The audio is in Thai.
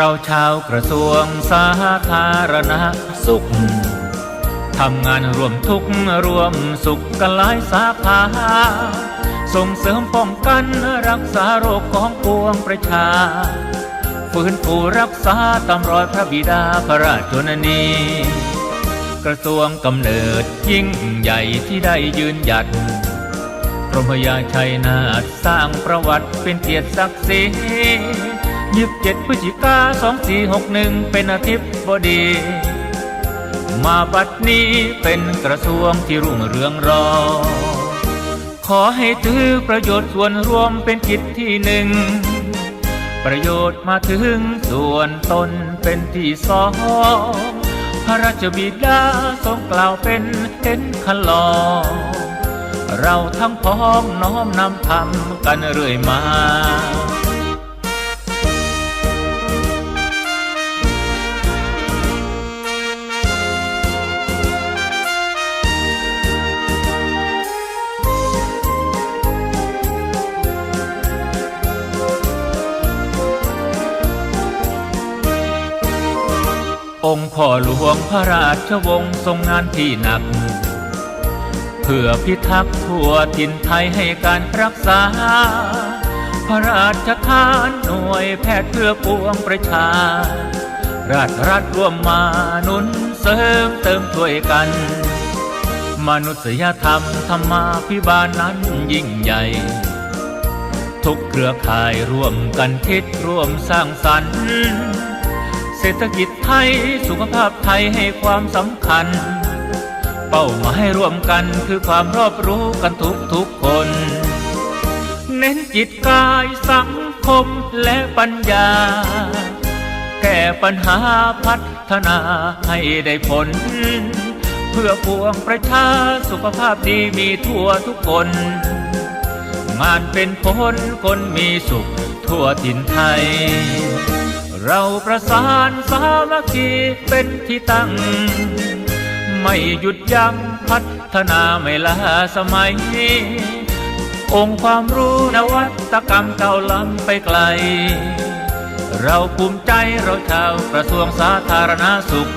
เราชาวกระทรวงสาธารณสุข ทำงานร่วมทุกข์ร่วมสุขกันหลายสาขาส่งเสริมป้องกันรักษาโรคของปวงประชา ฟื้นฟูรักษาตามรอยพระบิดาพระราชชนนี กระทรวงกำเนิดยิ่งใหญ่ที่ได้ยืนหยัดพระมยาชัยนาทสร้างประวัติเป็นเกียรติศักดิ์ศรี ยิบเจ็ดพฤศจิกาสองสี่หกหนึ่งเป็นอาทิตย์บดี มาบัดนี้เป็นกระทรวงที่รุ่งเรืองรอ ขอให้ถือประโยชน์ส่วนรวมเป็นกิจที่หนึ่ง ประโยชน์มาถึงส่วนตนเป็นที่สองพระราชบิดาทรงกล่าวเป็นเห็นคันลองเราทั้งพ้องน้อมนำทำกันเรื่อยมา องค์พ่อหลวงพระราชวงศ์ทรงงานที่หนัก เพื่อพิทักษ์ทั่วถิ่นไทยให้การรักษา พระราชทานหน่วยแพทย์เพื่อปวงประชา ราชรัฐร่วมมาหนุนเสริมเติมช่วยกัน มนุษยธรรมธรรมาพิบาลนั้นยิ่งใหญ่ ทุกเครือข่ายร่วมกันคิดร่วมสร้างสรรค์ เศรษฐกิจไทยสุขภาพไทยให้ความสำคัญ เป้าหมายร่วมกันคือความรอบรู้กันทุกทุกคน เน้นจิตกายสังคมและปัญญา แก้ปัญหาพัฒนาให้ได้ผล เพื่อปวงประชาสุขภาพดีมีทั่วทุกคน งานเป็นผลคนมีสุขทั่วถิ่นไทย เราประสานสามัคคีเป็นที่ตั้ง ไม่หยุดยั้งพัฒนาไม่ลาสมัย องค์ความรู้นวัตกรรมเก่าล้ำไปไกล เราภูมิใจเราชาวกระทรวงสาธารณสุข